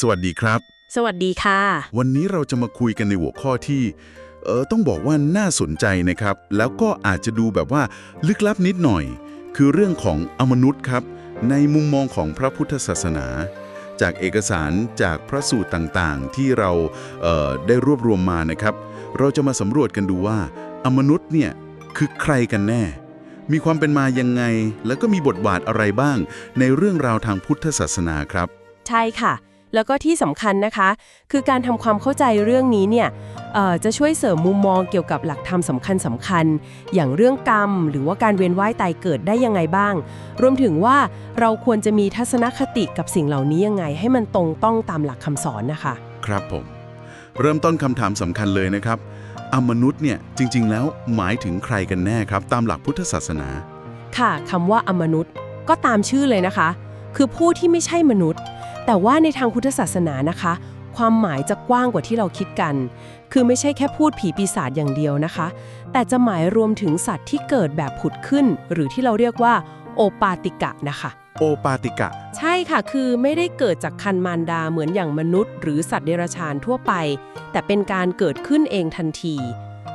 สวัสดีครับ สวัสดีค่ะ วันนี้เราจะมาคุยกันในหัวข้อที่ เออต้องบอกว่าน่าสนใจนะครับ แล้วก็อาจจะดูแบบว่าลึกลับนิดหน่อย คือเรื่องของอมนุษย์ครับ ในมุมมองของพระพุทธศาสนา จากเอกสารจากพระสูตรต่างๆ ที่เราเอ่อได้รวบรวมมานะครับ เราจะมาสำรวจกันดูว่า อมนุษย์เนี่ยคือใครกันแน่ มีความเป็นมายังไง แล้วก็มีบทบาทอะไรบ้าง ในเรื่องราวทางพุทธศาสนาครับ ใช่ค่ะ แล้วก็ที่สำคัญนะคะ คือการทำความเข้าใจเรื่องนี้เนี่ยเอ่อจะช่วยเสริมมุมมองเกี่ยวกับหลักธรรมสำคัญสำคัญ อย่างเรื่องกรรม หรือว่าการเวียนว่ายตายเกิดได้ยังไงบ้าง รวมถึงว่าเราควรจะมีทัศนคติกับสิ่งเหล่านี้ยังไง ให้มันตรงต้องตามหลักคำสอนนะคะ ครับผม เริ่มต้นคำถามสำคัญเลยนะครับอมนุษย์เนี่ยจริง ๆ แล้วหมายถึงใครกันแน่ครับ ตามหลักพุทธศาสนา ค่ะคำว่าอมนุษย์ก็ตามชื่อเลยนะคะ คือผู้ที่ไม่ใช่มนุษย์ แต่ว่าในทางพุทธศาสนานะคะ ความหมายจะกว้างกว่าที่เราคิดกัน คือไม่ใช่แค่พูดผีปีศาจอย่างเดียวนะคะ แต่จะหมายรวมถึงสัตว์ที่เกิดแบบผุดขึ้น หรือที่เราเรียกว่าโอปาติกะนะคะ โอปาติกะ ใช่ค่ะ คือไม่ได้เกิดจากคันมารดาเหมือนอย่างมนุษย์ หรือสัตว์เดรัจฉานทั่วไป แต่เป็นการเกิดขึ้นเองทันที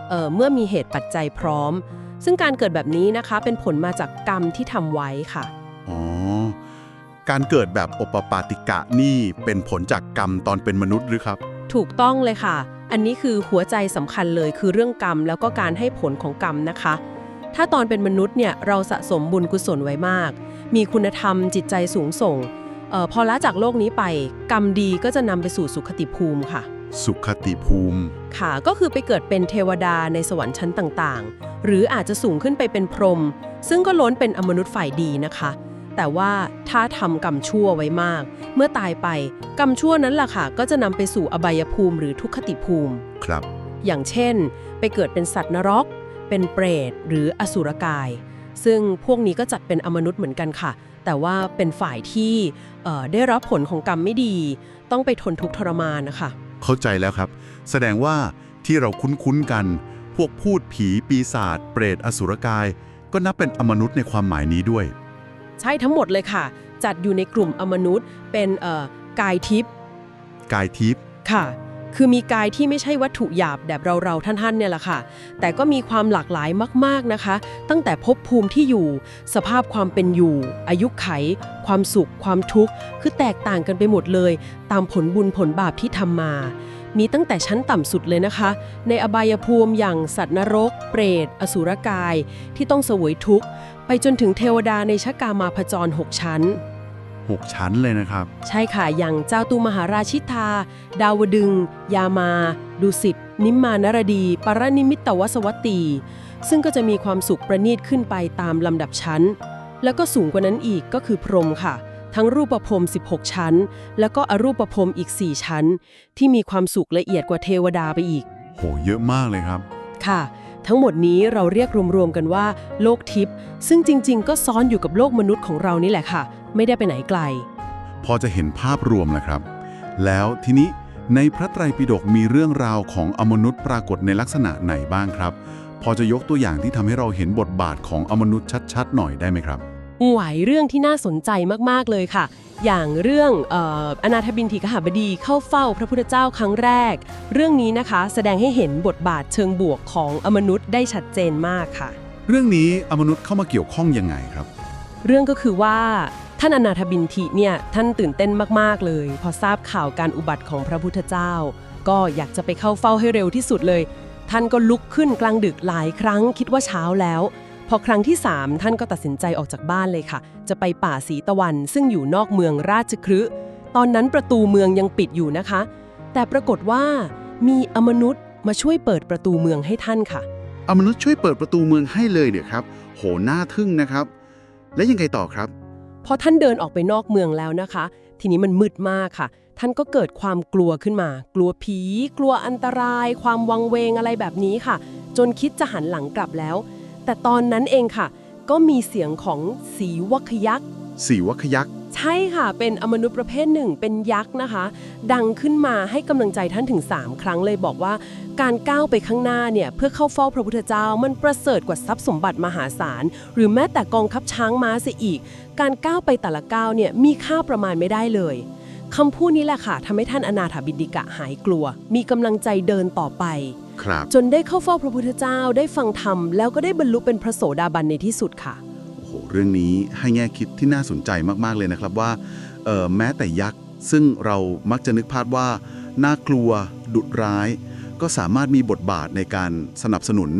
เอ่อเมื่อมีเหตุปัจจัยพร้อม ซึ่งการเกิดแบบนี้นะคะเป็นผลมาจากกรรมที่ทำไว้ค่ะอ๋อ การเกิดแบบโอปปาติกะนี่เป็นผลจากกรรมตอนเป็นมนุษย์หรือครับ ถูกต้องเลยค่ะ อันนี้คือหัวใจสำคัญเลยคือเรื่องกรรมแล้วก็การให้ผลของกรรมนะคะ ถ้าตอนเป็นมนุษย์เนี่ยเราสะสมบุญกุศลไว้มาก มีคุณธรรมจิตใจสูงส่งเออพอละจากโลกนี้ไป กรรมดีก็จะนำไปสู่สุขติภูมิค่ะ สุขติภูมิ ค่ะ ก็คือไปเกิดเป็นเทวดาในสวรรค์ชั้นต่างๆ หรืออาจจะสูงขึ้นไปเป็นพรหมซึ่งก็ล้นเป็นอมนุษย์ฝ่ายดีนะคะ แต่ว่าถ้าทำกรรมชั่วไว้มาก เมื่อตายไปกรรมชั่วนั้นล่ะค่ะ ก็จะนำไปสู่อบายภูมิหรือทุกขติภูมิ ครับ อย่างเช่น ไปเกิดเป็นสัตว์นรก เป็นเปรต หรืออสุรกาย ซึ่งพวกนี้ก็จัดเป็นอมนุษย์เหมือนกันค่ะ แต่ว่าเป็นฝ่ายที่เอ่อได้รับผลของกรรมไม่ดี ต้องไปทนทุกข์ทรมานนะคะ เข้าใจแล้วครับ แสดงว่าที่เราคุ้นๆกัน พวกพูดผีปีศาจเปรตอสุรกาย ก็นับเป็นอมนุษย์ในความหมายนี้ด้วย ใช่ทั้งหมดเลยค่ะ จัดอยู่ในกลุ่มอมนุษย์ เป็นเอ่อกายทิพย์กายทิพย์ค่ะ คือมีกายที่ไม่ใช่วัตถุหยาบแบบเราๆท่านๆเนี่ยแหละค่ะ แต่ก็มีความหลากหลายมากๆนะคะ ตั้งแต่ภพภูมิที่อยู่ สภาพความเป็นอยู่ อายุไข ความสุข ความทุกข์ คือแตกต่างกันไปหมดเลย ตามผลบุญผลบาปที่ทำมามีตั้งแต่ชั้นต่ำสุดเลยนะคะ ในอบายภูมิอย่างสัตว์นรก เปรต อสุรกาย ที่ต้องเสวยทุกข์ ไปจนถึงเทวดาในชะกามาพจรหกชั้น 6 ชั้นเลยนะครับ ใช่ค่ะ อย่างเจ้าตูมหาราชิตา ดาวดึง ยามา ดุสิต นิมมานรดี ปรนิมิตตวสวัตตี ซึ่งก็จะมีความสุขประณีตขึ้นไปตามลำดับชั้น แล้วก็สูงกว่านั้นอีกก็คือพรหมค่ะ ทั้งรูปพรหม16 ชั้น แล้วก็อรูปพรหมอีก 4 ชั้น ที่มีความสุขละเอียดกว่าเทวดาไปอีก โห เยอะมากเลยครับ ค่ะ ทั้งหมดนี้เราเรียกรวมๆกันว่า โลกทิพย์ซึ่งจริง ๆ ก็ซ้อนอยู่กับโลกมนุษย์ของเรานี่แหละค่ะ ไม่ได้ไปไหนไกล พอจะเห็นภาพรวมแล้วครับ แล้วทีนี้ในพระไตรปิฎกมีเรื่องราวของอมนุษย์ปรากฏในลักษณะไหนบ้างครับ พอจะยกตัวอย่างที่ทำให้เราเห็นบทบาทของอมนุษย์ชัดๆ หน่อยได้ไหมครับ ไหวเรื่องที่น่าสนใจมากๆเลยค่ะ อย่างเรื่องเอ่ออนาถบินทิกหบดีเข้าเฝ้าพระพุทธเจ้าครั้งแรก เรื่องนี้นะคะแสดงให้เห็นบทบาทเชิงบวกของอมนุษย์ได้ชัดเจนมากค่ะ เรื่องนี้อมนุษย์เข้ามาเกี่ยวข้องยังไงครับ เรื่องก็คือว่าท่านอนาถบินทิเนี่ยท่านตื่นเต้นมาก ๆ เลย พอทราบข่าวการอุบัติของพระพุทธเจ้า ก็อยากจะไปเข้าเฝ้าให้เร็วที่สุดเลย ท่านก็ลุกขึ้นกลางดึกหลายครั้งคิดว่าเช้าแล้ว พอครั้งที่ 3 ท่านก็ตัดสินใจออกจากบ้านเลยค่ะ จะไปป่าสีตะวันซึ่งอยู่นอกเมืองราชคฤห์ตอนนั้นประตูเมืองยังปิดอยู่นะคะ แต่ปรากฏว่ามีอมนุษย์มาช่วยเปิดประตูเมืองให้ท่านค่ะ อมนุษย์ช่วยเปิดประตูเมืองให้เลยเดี๋ยวครับ โหน่าทึ่งนะครับ และยังไงต่อครับพอท่านเดินออกไปนอกเมืองแล้วนะคะ ทีนี้มันมืดมากค่ะ ท่านก็เกิดความกลัวขึ้นมา กลัวผี กลัวอันตราย ความวังเวงอะไรแบบนี้ค่ะ จนคิดจะหันหลังกลับแล้ว แต่ตอนนั้นเองค่ะ ก็มีเสียงของสีวัคยักษ์สีวัคยักษ์ใช่ค่ะ เป็นอมนุษย์ประเภทหนึ่งเป็นยักษ์นะคะ ดังขึ้นมาให้กำลังใจท่านถึง 3 ครั้งเลยบอกว่า การก้าวไปข้างหน้าเนี่ยเพื่อเข้าเฝ้าพระพุทธเจ้ามันประเสริฐกว่าทรัพย์สมบัติมหาศาล หรือแม้แต่กองทัพช้างม้าเสียอีก การก้าวไปแต่ละก้าวเนี่ยมีค่าประมาณไม่ได้เลยคำพูดนี้แหละค่ะทำให้ท่านอนาถบินดิกะหายกลัว มีกำลังใจเดินต่อไป ครับ จนได้เข้าเฝ้าพระพุทธเจ้าได้ฟังธรรม แล้วก็ได้บรรลุเป็นพระโสดาบันในที่สุดค่ะ โอ้โห เรื่องนี้ให้แง่คิดที่น่าสนใจมากๆเลยนะครับว่าเอ่อแม้แต่ยักษ์ ซึ่งเรามักจะนึกภาพว่าน่ากลัว ดุร้าย ก็สามารถมีบทบาทในการสนับสนุน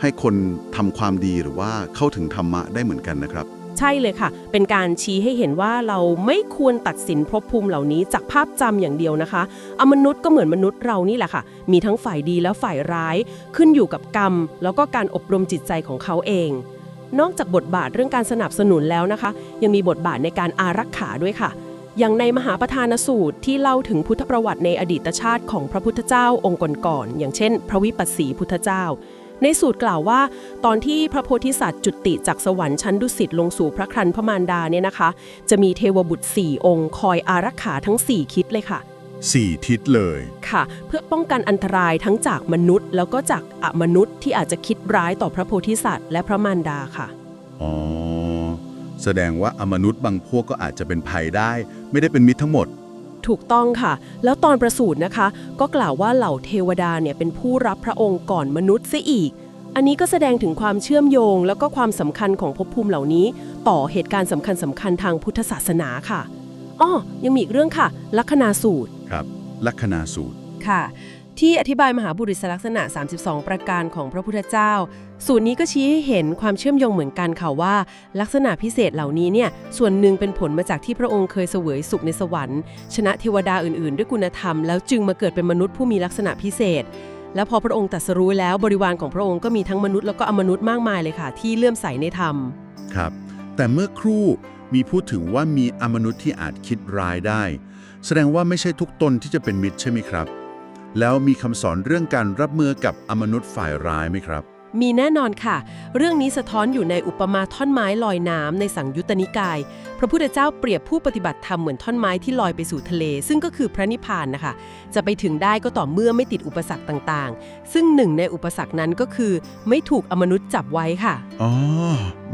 ให้คนทำความดีหรือว่าเข้าถึงธรรมะได้เหมือนกันนะครับ ใช่เลยค่ะ เป็นการชี้ให้เห็นว่าเราไม่ควรตัดสินภพภูมิเหล่านี้จากภาพจำอย่างเดียวนะคะอมนุษย์ก็เหมือนมนุษย์เรานี่แหละค่ะ มีทั้งฝ่ายดีและฝ่ายร้าย ขึ้นอยู่กับกรรม แล้วก็การอบรมจิตใจของเขาเอง นอกจากบทบาทเรื่องการสนับสนุนแล้วนะคะ ยังมีบทบาทในการอารักขาด้วยค่ะ อย่างในมหาประธานสูตรที่เล่าถึงพุทธประวัติในอดีตชาติของพระพุทธเจ้าองค์ก่อนๆอย่างเช่น พระวิปัสสีพุทธเจ้า ในสูตรกล่าวว่า ตอนที่พระโพธิสัตว์จุติจากสวรรค์ชั้นดุสิตลงสู่พระครันพระมารดาเนี่ยนะคะ จะมีเทวบุตร 4 องค์ คอยอารักขาทั้ง 4 คิดเลยค่ะสี่ทิศเลยค่ะ เพื่อป้องกันอันตรายทั้งจากมนุษย์ แล้วก็จากอมนุษย์ที่อาจจะคิดร้ายต่อพระโพธิสัตว์และพระมารดาค่ะอ๋อแสดงว่าอมนุษย์บางพวกก็อาจจะเป็นภัยได้ ไม่ได้เป็นมิตรทั้งหมด ถูกต้องค่ะ แล้วตอนประสูตินะคะ ก็กล่าวว่าเหล่าเทวดาเนี่ยเป็นผู้รับพระองค์ก่อนมนุษย์เสียอีก อันนี้ก็แสดงถึงความเชื่อมโยง แล้วก็ความสำคัญของภพภูมิเหล่านี้ ต่อเหตุการณ์สำคัญสำคัญทางพุทธศาสนาค่ะอ้อยังมีอีกเรื่องค่ะ ลัคนาสูตรครับ ลัคนาสูตรค่ะ ที่อธิบายมหาบุริสลักษณะ 32 ประการของพระพุทธเจ้า สูตรนี้ก็ชี้ให้เห็นความเชื่อมโยงเหมือนกันค่ะว่า ลักษณะพิเศษเหล่านี้เนี่ยส่วนหนึ่งเป็นผลมาจากที่พระองค์เคยเสวยสุขในสวรรค์ ชนะเทวดาอื่น ๆ ด้วยคุณธรรม แล้วจึงมาเกิดเป็นมนุษย์ผู้มีลักษณะพิเศษ แล้วพอพระองค์ตรัสรู้แล้วบริวารของพระองค์ก็มีทั้งมนุษย์แล้วก็อมนุษย์มากมายเลยค่ะ ที่เลื่อมใสในธรรมครับ แต่เมื่อครู่มีพูดถึงว่ามีอมนุษย์ที่อาจคิดร้ายได้ แสดงว่าไม่ใช่ทุกตนที่จะเป็นมิตรใช่ไหมครับ แล้วมีคำสอนเรื่องการรับมือกับอมนุษย์ฝ่ายร้ายไหมครับ มีแน่นอนค่ะ เรื่องนี้สะท้อนอยู่ในอุปมาท่อนไม้ลอยน้ำในสังยุตตนิกาย พระพุทธเจ้าเปรียบผู้ปฏิบัติธรรมเหมือนท่อนไม้ที่ลอยไปสู่ทะเล ซึ่งก็คือพระนิพพานนะคะ จะไปถึงได้ก็ต่อเมื่อไม่ติดอุปสรรคต่างๆ ซึ่งหนึ่งในอุปสรรคนั้นก็คือ ไม่ถูกอมนุษย์จับไว้ค่ะ อ๋อ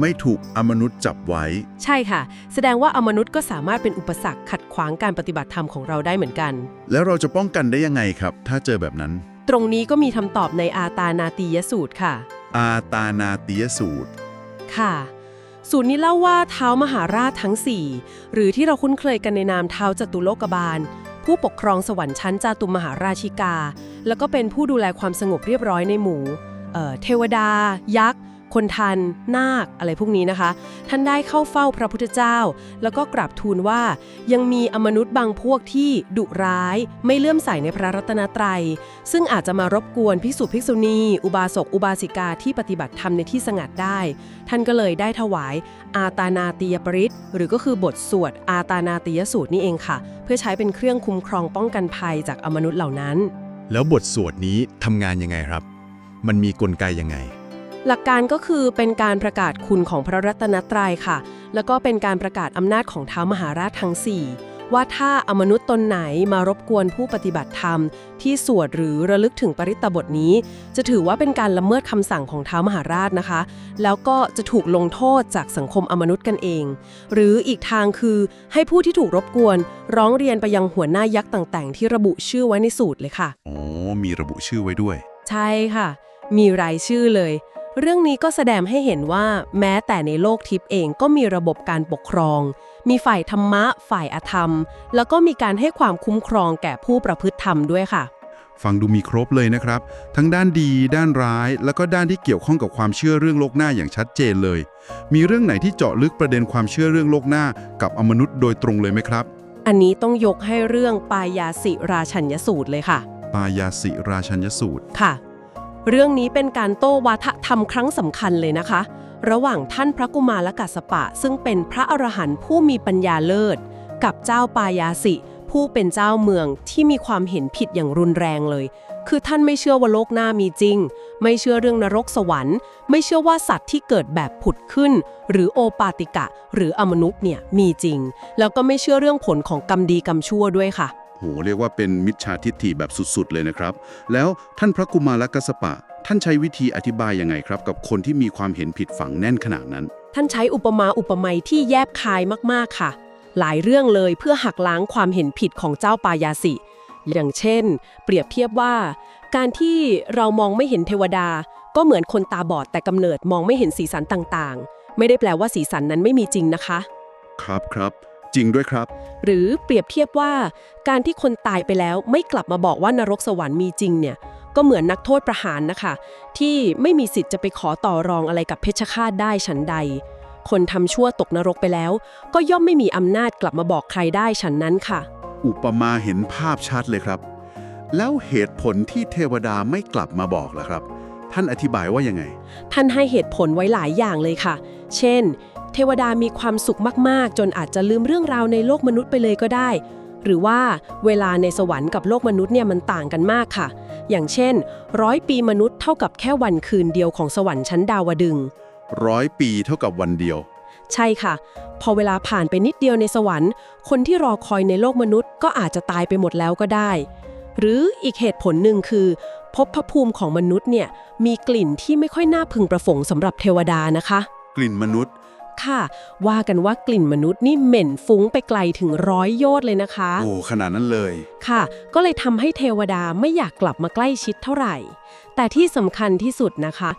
ไม่ถูกอมนุษย์จับไว้ ใช่ค่ะ แสดงว่าอมนุษย์ก็สามารถเป็นอุปสรรคขัดขวางการปฏิบัติธรรมของเราได้เหมือนกัน แล้วเราจะป้องกันได้ยังไงครับ ถ้าเจอแบบนั้น ตรงนี้ก็มีคำตอบในอาตานาตียสูตรค่ะ อาตานาติยสูตร ค่ะ สูตรนี้เล่าว่าเท้ามหาราชทั้ง 4 หรือที่เราคุ้นเคยกันในนามเท้าจตุโลกบาล ผู้ปกครองสวรรค์ชั้นจาตุมหาราชิกา แล้วก็เป็นผู้ดูแลความสงบเรียบร้อยในหมู่เอ่อเทวดา ยักษ์ คนทัน นาค อะไรพวกนี้นะคะ ท่านได้เข้าเฝ้าพระพุทธเจ้า แล้วก็กราบทูลว่า ยังมีอมนุษย์บางพวกที่ดุร้าย ไม่เลื่อมใสในพระรัตนตรัย ซึ่งอาจจะมารบกวนภิกษุภิกษุณี อุบาสกอุบาสิกาที่ปฏิบัติธรรมในที่สงัดได้ ท่านก็เลยได้ถวาย อาตานาติยปริตหรือก็คือบทสวดอาตานาติยสูตรนี่เองค่ะ เพื่อใช้เป็นเครื่องคุ้มครองป้องกันภัยจากอมนุษย์เหล่านั้น แล้วบทสวดนี้ทำงานยังไงครับ มันมีกลไกยังไง หลักการก็คือเป็นการประกาศคุณของพระรัตนตรัยค่ะ แล้วก็เป็นการประกาศอำนาจของท้าวมหาราชทั้ง 4 ว่าถ้าอมนุษย์ตนไหนมารบกวนผู้ปฏิบัติธรรม ที่สวดหรือระลึกถึงปริตตบทนี้ จะถือว่าเป็นการละเมิดคำสั่งของท้าวมหาราชนะคะ แล้วก็จะถูกลงโทษจากสังคมอมนุษย์กันเอง หรืออีกทางคือให้ผู้ที่ถูกรบกวน ร้องเรียนไปยังหัวหน้ายักษ์ต่างๆ ที่ระบุชื่อไว้ในสูตรเลยค่ะอ๋อมีระบุชื่อไว้ด้วย ใช่ค่ะ มีรายชื่อเลย เรื่องนี้ก็แสดงให้เห็นว่าแม้แต่ในโลกทิพย์เองก็มีระบบการปกครอง มีฝ่ายธรรมะ ฝ่ายอธรรม แล้วก็มีการให้ความคุ้มครองแก่ผู้ประพฤติธรรมด้วยค่ะ ฟังดูมีครบเลยนะครับ ทั้งด้านดี ด้านร้าย แล้วก็ด้านที่เกี่ยวข้องกับความเชื่อเรื่องโลกหน้าอย่างชัดเจนเลย มีเรื่องไหนที่เจาะลึกประเด็นความเชื่อเรื่องโลกหน้า กับอมนุษย์โดยตรงเลยไหมครับ อันนี้ต้องยกให้เรื่องปายาสิราชัญญสูตรเลยค่ะ ปายาสิราชัญญสูตรค่ะเรื่องนี้เป็นการโต้วาท ธรรมครั้งสำคัญเลยนะคะ ระหว่างท่านพระกุมารกัสปะ ซึ่งเป็นพระอรหันต์ผู้มีปัญญาเลิศ กับเจ้าปายาสิ ผู้เป็นเจ้าเมืองที่มีความเห็นผิดอย่างรุนแรงเลย คือท่านไม่เชื่อว่าโลกหน้ามีจริง ไม่เชื่อเรื่องนรกสวรรค์ ไม่เชื่อว่าสัตว์ที่เกิดแบบผุดขึ้น หรือโอปาติกะ หรืออมนุษย์เนี่ยมีจริง แล้วก็ไม่เชื่อเรื่องผลของกรรมดีกรรมชั่วด้วยค่ะโหเรียกว่าเป็นมิจฉาทิฏฐิแบบสุดๆ เลยนะครับ แล้วท่านพระกุมารกัสปะ ท่านใช้วิธีอธิบายยังไงครับ กับคนที่มีความเห็นผิดฝังแน่นขนาดนั้น ท่านใช้อุปมาอุปไมยที่แยบคายมากๆค่ะ หลายเรื่องเลยเพื่อหักล้างความเห็นผิดของเจ้าปายาสิ อย่างเช่น เปรียบเทียบว่า การที่เรามองไม่เห็นเทวดา ก็เหมือนคนตาบอดแต่กำเนิดมองไม่เห็นสีสันต่างๆ ไม่ได้แปลว่าสีสันนั้นไม่มีจริงนะคะ ครับครับ จริงด้วยครับ หรือเปรียบเทียบว่า การที่คนตายไปแล้วไม่กลับมาบอกว่านรกสวรรค์มีจริงเนี่ย ก็เหมือนนักโทษประหารนะคะ ที่ไม่มีสิทธิ์จะไปขอต่อรองอะไรกับเพชฌฆาตได้ฉันใด คนทำชั่วตกนรกไปแล้ว ก็ย่อมไม่มีอำนาจกลับมาบอกใครได้ฉันนั้นค่ะ อุปมาเห็นภาพชัดเลยครับ แล้วเหตุผลที่เทวดาไม่กลับมาบอกล่ะครับ ท่านอธิบายว่ายังไง ท่านให้เหตุผลไว้หลายอย่างเลยค่ะ เช่น เทวดามีความสุขมากๆ จนอาจจะลืมเรื่องราวในโลกมนุษย์ไปเลยก็ได้ หรือว่าเวลาในสวรรค์กับโลกมนุษย์เนี่ยมันต่างกันมากค่ะ อย่างเช่นร้อยปีมนุษย์เท่ากับแค่วันคืนเดียวของสวรรค์ชั้นดาวดึงส์ร้อยปีเท่ากับวันเดียว ใช่ค่ะ พอเวลาผ่านไปนิดเดียวในสวรรค์ คนที่รอคอยในโลกมนุษย์ก็อาจจะตายไปหมดแล้วก็ได้ หรืออีกเหตุผลหนึ่งคือภพภูมิของมนุษย์เนี่ยมีกลิ่นที่ไม่ค่อยน่าพึงประสงค์สำหรับเทวดานะคะ กลิ่นมนุษย์ ค่ะ ว่ากันว่ากลิ่นมนุษย์นี่เหม็นฟุ้งไปไกลถึงร้อยโยชน์เลยนะคะ โอ้ขนาดนั้นเลย ค่ะ ก็เลยทำให้เทวดาไม่อยากกลับมาใกล้ชิดเท่าไหร่ แต่ที่สำคัญที่สุดนะคะ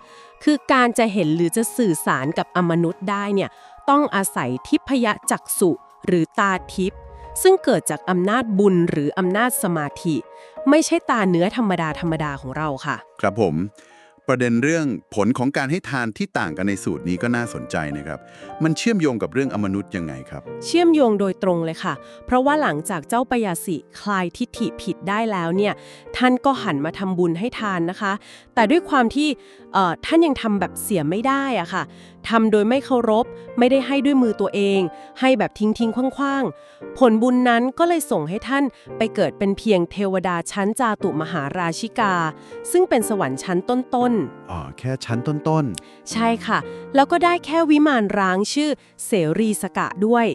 คือการจะเห็นหรือจะสื่อสารกับอมนุษย์ได้เนี่ยต้องอาศัยทิพยจักษุหรือตาทิพย์ซึ่งเกิดจากอำนาจบุญหรืออำนาจสมาธิ ไม่ใช่ตาเนื้อธรรมดาธรรมดาของเราค่ะ ครับผม ประเด็นเรื่องผลของการให้ทานที่ต่างกันในสูตรนี้ก็น่าสนใจนะครับ มันเชื่อมโยงกับเรื่องอมนุษย์ยังไงครับ เชื่อมโยงโดยตรงเลยค่ะ เพราะว่าหลังจากเจ้าปยาสิคลายทิฐิผิดได้แล้วเนี่ย ท่านก็หันมาทำบุญให้ทานนะคะ แต่ด้วยความที่เอ่อท่านยังทำแบบเสียไม่ได้อะค่ะ ทำโดยไม่เคารพ ไม่ได้ให้ด้วยมือตัวเอง ให้แบบทิ้งทิ้งคว้างๆ ผลบุญนั้นก็เลยส่งให้ท่านไปเกิดเป็นเพียงเทวดาชั้นจาตุมหาราชิกา ซึ่งเป็นสวรรค์ชั้นต้นๆอ๋อแค่ชั้นต้นใช่ค่ะ แล้วก็ได้แค่วิมานร้างชื่อเสรีสกะด้วย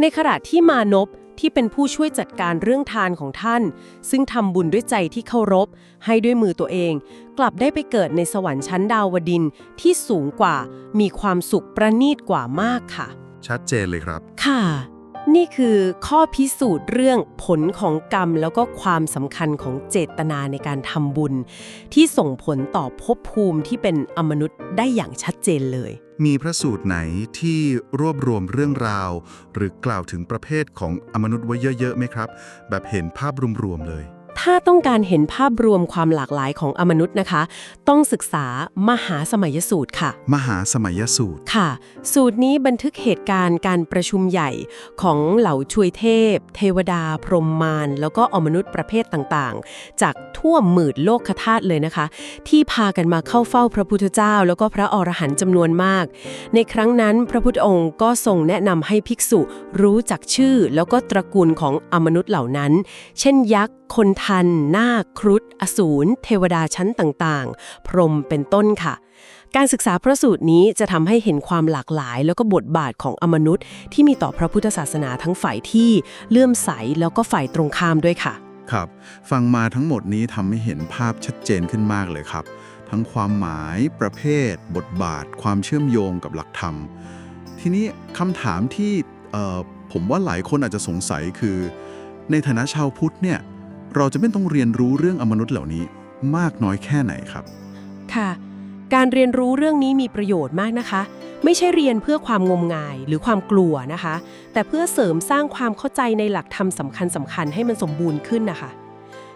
ในขณะที่มานพที่เป็นผู้ช่วยจัดการเรื่องทานของท่าน ซึ่งทำบุญด้วยใจที่เคารพ ให้ด้วยมือตัวเอง กลับได้ไปเกิดในสวรรค์ชั้นดาวดินทร์ที่สูงกว่า มีความสุขประณีตกว่ามากค่ะ ชัดเจนเลยครับ ค่ะ นี่คือข้อพิสูจน์เรื่องผลของกรรมแล้วก็ความสำคัญของเจตนาในการทำบุญ ที่ส่งผลต่อภพภูมิที่เป็นอมนุษย์ได้อย่างชัดเจนเลย มีพระสูตรไหนที่รวบรวมเรื่องราว หรือกล่าวถึงประเภทของอมนุษย์ไว้เยอะๆไหมครับ แบบเห็นภาพรวมๆเลย ถ้าต้องการเห็นภาพรวมความหลากหลายของอมนุษย์นะคะ ต้องศึกษามหาสมัยสูตรค่ะ มหาสมัยสูตร ค่ะ สูตรนี้บันทึกเหตุการณ์การประชุมใหญ่ของเหล่าช่วยเทพ เทวดา พรหมมาร แล้วก็อมนุษย์ประเภทต่างๆ จากทั่วหมื่นโลกธาตุเลยนะคะ ที่พากันมาเข้าเฝ้าพระพุทธเจ้า แล้วก็พระอรหันต์จำนวนมาก ในครั้งนั้นพระพุทธองค์ก็ทรงแนะนำให้ภิกษุรู้จักชื่อ แล้วก็ตระกูลของอมนุษย์เหล่านั้น เช่นยักษ์คนทัน นาคครุฑอสูร เทวดาชั้นต่างๆ พรหมเป็นต้นค่ะ การศึกษาพระสูตรนี้จะทำให้เห็นความหลากหลาย แล้วก็บทบาทของอมนุษย์ ที่มีต่อพระพุทธศาสนาทั้งฝ่ายที่เลื่อมใสแล้วก็ฝ่ายตรงข้ามด้วยค่ะ ครับ ฟังมาทั้งหมดนี้ทำให้เห็นภาพชัดเจนขึ้นมากเลยครับ ทั้งความหมาย ประเภท บทบาท ความเชื่อมโยงกับหลักธรรม ทีนี้คำถามที่ผมว่าหลายคนอาจจะสงสัยคือ ในฐานะชาวพุทธเนี่ย เราจะไม่ต้องเรียนรู้เรื่องอมนุษย์เหล่านี้มากน้อยแค่ไหนครับ ค่ะ การเรียนรู้เรื่องนี้มีประโยชน์มากนะคะ ไม่ใช่เรียนเพื่อความงมงายหรือความกลัวนะคะ แต่เพื่อเสริมสร้างความเข้าใจในหลักธรรมสำคัญสำคัญๆให้มันสมบูรณ์ขึ้นนะคะ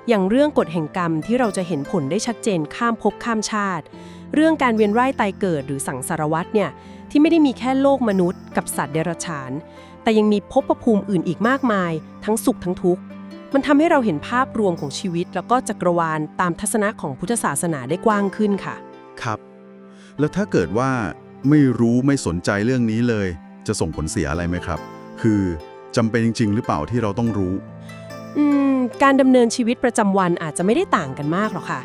อย่างเรื่องกฎแห่งกรรมที่เราจะเห็นผลได้ชัดเจนข้ามภพข้ามชาติ เรื่องการเวียนว่ายตายเกิดหรือสังสารวัฏเนี่ยที่ไม่ได้มีแค่โลกมนุษย์ กับสัตว์เดรัจฉาน แต่ยังมีภพภูมิอื่นอีกมากมาย ทั้งสุขทั้งทุกข์ มันทำให้เราเห็นภาพรวมของชีวิต แล้วก็จักรวาลตามทัศนะของพุทธศาสนาได้กว้างขึ้นค่ะ ครับ แล้วถ้าเกิดว่าไม่รู้ไม่สนใจเรื่องนี้เลย จะส่งผลเสียอะไรไหมครับ คือจำเป็นจริง ๆ หรือเปล่าที่เราต้องรู้ อืม การดำเนินชีวิตประจำวันอาจจะไม่ได้ต่างกันมากหรอกค่ะ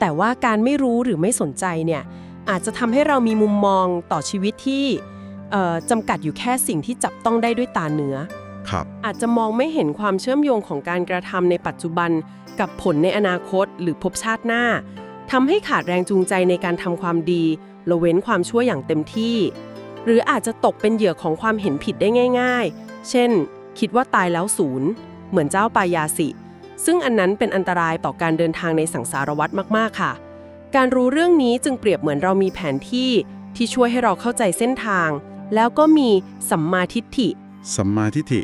แต่ว่าการไม่รู้หรือไม่สนใจเนี่ย อาจจะทำให้เรามีมุมมองต่อชีวิตที่เอ่อจำกัดอยู่แค่สิ่งที่จับต้องได้ด้วยตาเนื้อ ครับอาจจะมองไม่เห็นความเชื่อมโยงของการกระทำในปัจจุบัน กับผลในอนาคตหรือภพชาติหน้าทำให้ขาดแรงจูงใจในการทำความดีละเว้นความชั่วอย่างเต็มที่ หรืออาจจะตกเป็นเหยื่อของความเห็นผิดได้ง่าย ๆ เช่น คิดว่าตายแล้วศูนย์เหมือนเจ้าปายาสิ ซึ่งอันนั้นเป็นอันตรายต่อการเดินทางในสังสารวัฏมากๆค่ะ การรู้เรื่องนี้จึงเปรียบเหมือนเรามีแผนที่ที่ช่วยให้เราเข้าใจเส้นทาง แล้วก็มีสัมมาทิฏฐิ สัมมาทิฏฐิ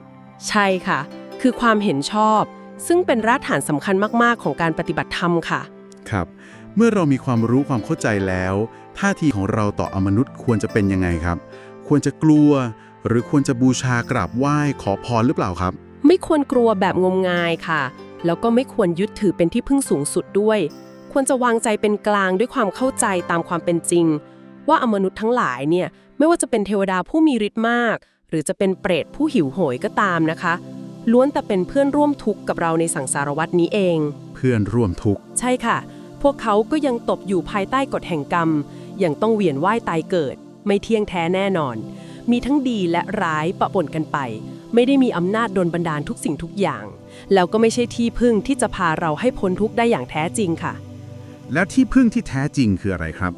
ใช่ค่ะ คือความเห็นชอบ ซึ่งเป็นรากฐานสำคัญมาก ๆ ของการปฏิบัติธรรมค่ะ ครับ เมื่อเรามีความรู้ความเข้าใจแล้ว ท่าทีของเราต่ออมนุษย์ควรจะเป็นยังไงครับ ควรจะกลัว หรือควรจะบูชากราบไหว้ขอพรหรือเปล่าครับ ไม่ควรกลัวแบบงมงายค่ะ แล้วก็ไม่ควรยึดถือเป็นที่พึ่งสูงสุดด้วย ควรจะวางใจเป็นกลางด้วยความเข้าใจตามความเป็นจริง ว่าอมนุษย์ทั้งหลายเนี่ยไม่ว่าจะเป็นเทวดาผู้มีฤทธิ์มาก หรือจะเป็นเปรตผู้หิวโหยก็ตามนะคะ ล้วนแต่เป็นเพื่อนร่วมทุกข์กับเราในสังสารวัตนี้เอง เพื่อนร่วมทุกข์ ใช่ค่ะ พวกเขาก็ยังตกอยู่ภายใต้กฎแห่งกรรม ยังต้องเวียนว่ายตายเกิด ไม่เที่ยงแท้แน่นอน มีทั้งดีและร้ายปะปนกันไป ไม่ได้มีอำนาจดลบันดาลทุกสิ่งทุกอย่าง แล้วก็ไม่ใช่ที่พึ่งที่จะพาเราให้พ้นทุกข์ได้อย่างแท้จริงค่ะ แล้วที่พึ่งที่แท้จริงคืออะไรครับ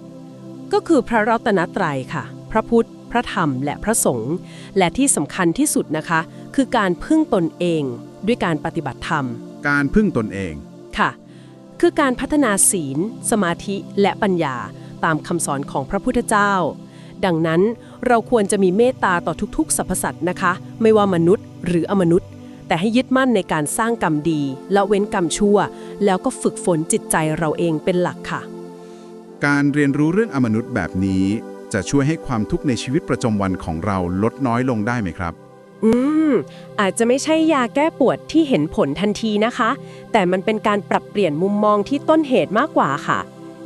ก็คือพระรัตนตรัยค่ะ พระพุทธพ ระธรรมและพระสงฆ์และที่สำคัญที่สุดนะคะ คือการพึ่งตนเอง ด้วยการปฏิบัติธรรม การพึ่งตนเองค่ะ คือการพัฒนาศีล สมาธิและปัญญาตามคำสอนของพระพุทธเจ้า ดังนั้นเราควรจะมีเมตตาต่อทุกๆสรรพสัตว์นะคะ ไม่ว่ามนุษย์หรืออมนุษย์ แต่ให้ยึดมั่นในการสร้างกรรมดีละเว้นกรรมชั่ว แล้วก็ฝึกฝนจิตใจเราเองเป็นหลักค่ะ การเรียนรู้เรื่องอมนุษย์แบบนี้ จะช่วยให้ความทุกข์ในชีวิตประจำวันของเราลดน้อยลงได้ไหมครับ อืม อาจจะไม่ใช่ยาแก้ปวดที่เห็นผลทันทีนะคะ แต่มันเป็นการปรับเปลี่ยนมุมมองที่ต้นเหตุมากกว่าค่ะ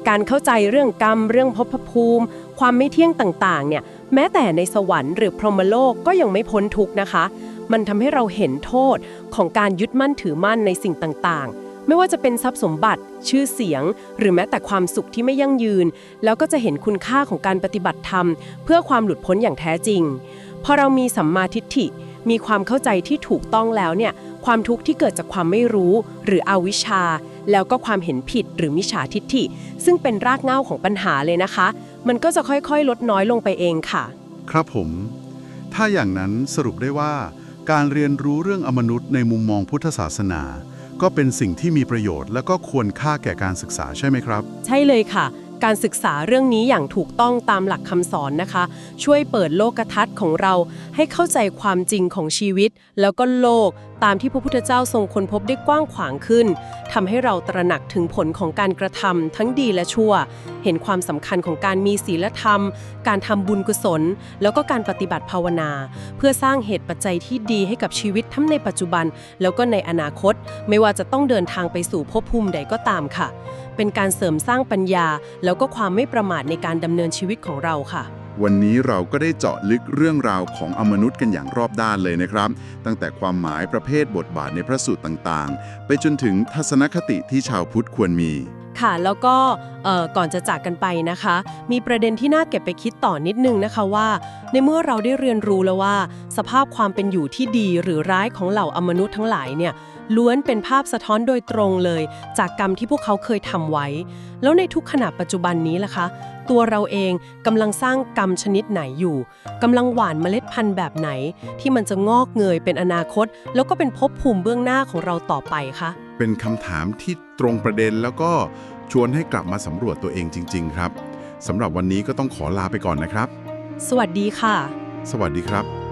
การเข้าใจเรื่องกรรม เรื่องภพภูมิ ความไม่เที่ยงต่างๆ เนี่ย แม้แต่ในสวรรค์หรือพรหมโลกก็ยังไม่พ้นทุกข์นะคะ มันทำให้เราเห็นโทษของการยึดมั่นถือมั่นในสิ่งต่างๆ ไม่ว่าจะเป็นทรัพย์สมบัติ ชื่อเสียง หรือแม้แต่ความสุขที่ไม่ยั่งยืน แล้วก็จะเห็นคุณค่าของการปฏิบัติธรรม เพื่อความหลุดพ้นอย่างแท้จริง พอเรามีสัมมาทิฏฐิ มีความเข้าใจที่ถูกต้องแล้วเนี่ย ความทุกข์ที่เกิดจากความไม่รู้ หรืออวิชชา แล้วก็ความเห็นผิดหรือมิจฉาทิฏฐิ ซึ่งเป็นรากเหง้าของปัญหาเลยนะคะ มันก็จะค่อยๆ ลดน้อยลงไปเองค่ะ ครับผม ถ้าอย่างนั้นสรุปได้ว่าการเรียนรู้เรื่องอมนุษย์ในมุมมองพุทธศาสนา ก็เป็นสิ่งที่มีประโยชน์ และก็ควรค่าแก่การศึกษาใช่ไหมครับ ใช่เลยค่ะ การศึกษาเรื่องนี้อย่างถูกต้องตามหลักคำสอนนะคะ ช่วยเปิดโลกทัศน์ของเราให้เข้าใจความจริงของชีวิต แล้วก็โลกตามที่พระพุทธเจ้าทรงค้นพบได้กว้างขวางขึ้นทำให้เราตระหนักถึงผลของการกระทำทั้งดีและชั่ว เห็นความสำคัญของการมีศีลธรรม การทำบุญกุศล แล้วก็การปฏิบัติภาวนา เพื่อสร้างเหตุปัจจัยที่ดีให้กับชีวิตทั้งในปัจจุบัน แล้วก็ในอนาคต ไม่ว่าจะต้องเดินทางไปสู่ภพภูมิใดก็ตามค่ะ เป็นการเสริมสร้างปัญญา แล้วก็ความไม่ประมาทในการดำเนินชีวิตของเราค่ะ วันนี้เราก็ได้เจาะลึกเรื่องราวของอมนุษย์กันอย่างรอบด้านเลยนะครับ ตั้งแต่ความหมายประเภทบทบาทในพระสูตรต่างๆ ไปจนถึงทัศนคติที่ชาวพุทธควรมี ค่ะ แล้วก่อก่อนจะจากกันไปนะคะ มีประเด็นที่น่าเก็บไปคิดต่อนิดนึงนะคะว่า ในเมื่อเราได้เรียนรู้แล้วว่า สภาพความเป็นอยู่ที่ดีหรือร้ายของเหล่าอมนุษย์ทั้งหลายเนี่ยล้วนเป็นภาพสะท้อนโดยตรงเลย จากกรรมที่พวกเขาเคยทำไว้ แล้วในทุกขณะปัจจุบันนี้ล่ะคะ ตัวเราเองกำลังสร้างกรรมชนิดไหนอยู่กำลังหว่านเมล็ดพันธุ์แบบไหน ที่มันจะงอกเงยเป็นอนาคต แล้วก็เป็นภพภูมิเบื้องหน้าของเราต่อไปคะ เป็นคำถามที่ตรงประเด็นแล้วก็ชวนให้กลับมาสำรวจตัวเองจริง ๆ ครับสำหรับวันนี้ก็ต้องขอลาไปก่อนนะครับ สวัสดีค่ะ สวัสดีครับ